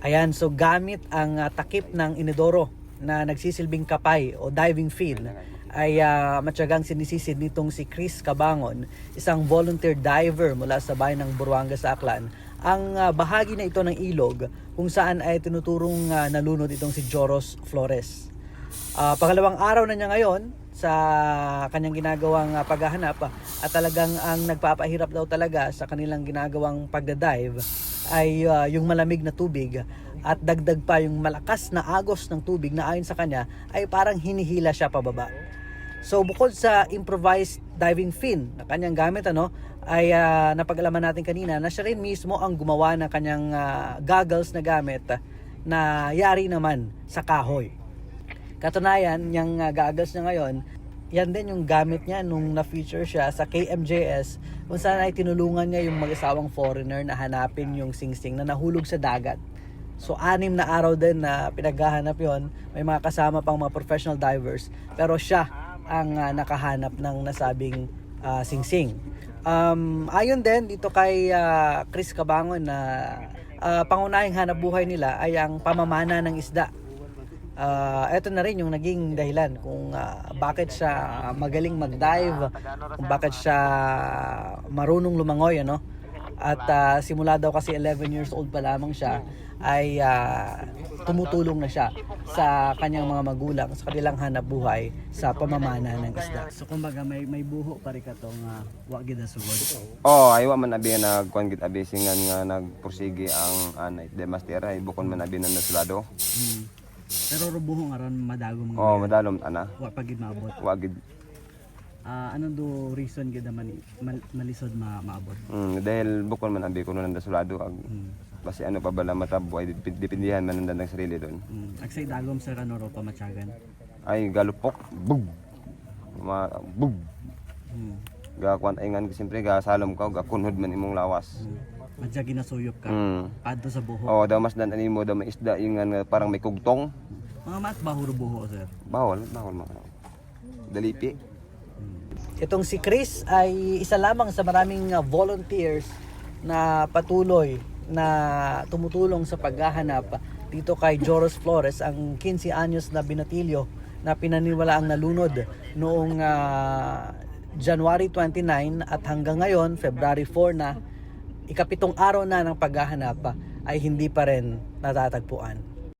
Ayan, so gamit ang ah, takip ng inidoro na nagsisilbing kapay o diving fin ay uh, matyagang sinisisid nitong si Chris Cabangon, isang volunteer diver mula sa bayan ng Buruanga sa Aklan, ang ah, bahagi na ito ng ilog kung saan ay tinuturong ah, nalunod itong si Joros Flores. Ah, pangalawang araw na niya ngayon sa kanyang ginagawang ah, paghahanap ah, at talagang ang nagpapahirap daw talaga sa kanilang ginagawang pagdadive ay ah, yung malamig na tubig at dagdag pa yung malakas na agos ng tubig na ayon sa kanya ay parang hinihila siya pababa. So bukod sa improvised diving fin na kanyang gamit ano ay ah, napag-alaman natin kanina na siya rin mismo ang gumawa ng kanyang ah, goggles na gamit na yari naman sa kahoy. Katunayan, yung uh, goggles niya ngayon, yan din yung gamit niya nung na-feature siya sa KMJS kung saan ay tinulungan niya yung mag-asawang foreigner na hanapin yung singsing na nahulog sa dagat. So, anim na araw din na pinaghahanap yon May mga kasama pang mga professional divers. Pero siya ang uh, nakahanap ng nasabing uh, singsing. Um, ayon din dito kay uh, Chris Cabangon na uh, pangunahing hanap buhay nila ay ang pamamana ng isda. Ah, eto na rin yung naging dahilan kung ah, bakit siya magaling mag-dive, kung bakit siya marunong lumangoy ano. At ah, simula daw kasi 11 years old pa lamang siya ay ah, tumutulong na siya sa kanyang mga magulang sa kanilang hanap buhay sa pamamana ng isda. So kumbaga may may buho pa rin ka tong uh, wagid na sugod. Oh, aywa man abi nga nagkuan gid abi singan nga nagpursige ang anay de master ay bukon man abi nang nasulado. Hmm. Pero rubuho nga ron madagom nga. Oh, madalom ana. Wa pagid maabot. Wagid. Ah, ano do reason gid man mal, malisod ma maabot? Mm, dahil bukon man abi kuno nang nasulado ag Hmm. basi ano pa bala matabo ay dip- dipindihan man nang sarili doon. Mm. Agsay dagom sa kanoro pa matyagan. Ay galupok bug. Ma bug. Mm. Ga kuan ay ngan siyempre ga salom ka ga kunhod man imong lawas. Mm. Madya ginasuyop ka. Mm. Padto sa buho. Oh, daw mas dan animo daw may isda yung nga parang may kugtong. Mga mat bahuro buho sir. Bawal, bawal mo. Dalipi. Itong si Chris ay isa lamang sa maraming uh, volunteers na patuloy na tumutulong sa paghahanap dito kay Joros Flores, ang 15 anyos na binatilyo na pinaniwala ang nalunod noong ah, January 29 at hanggang ngayon, February 4 na, ikapitong araw na ng paghahanap ay hindi pa rin natatagpuan.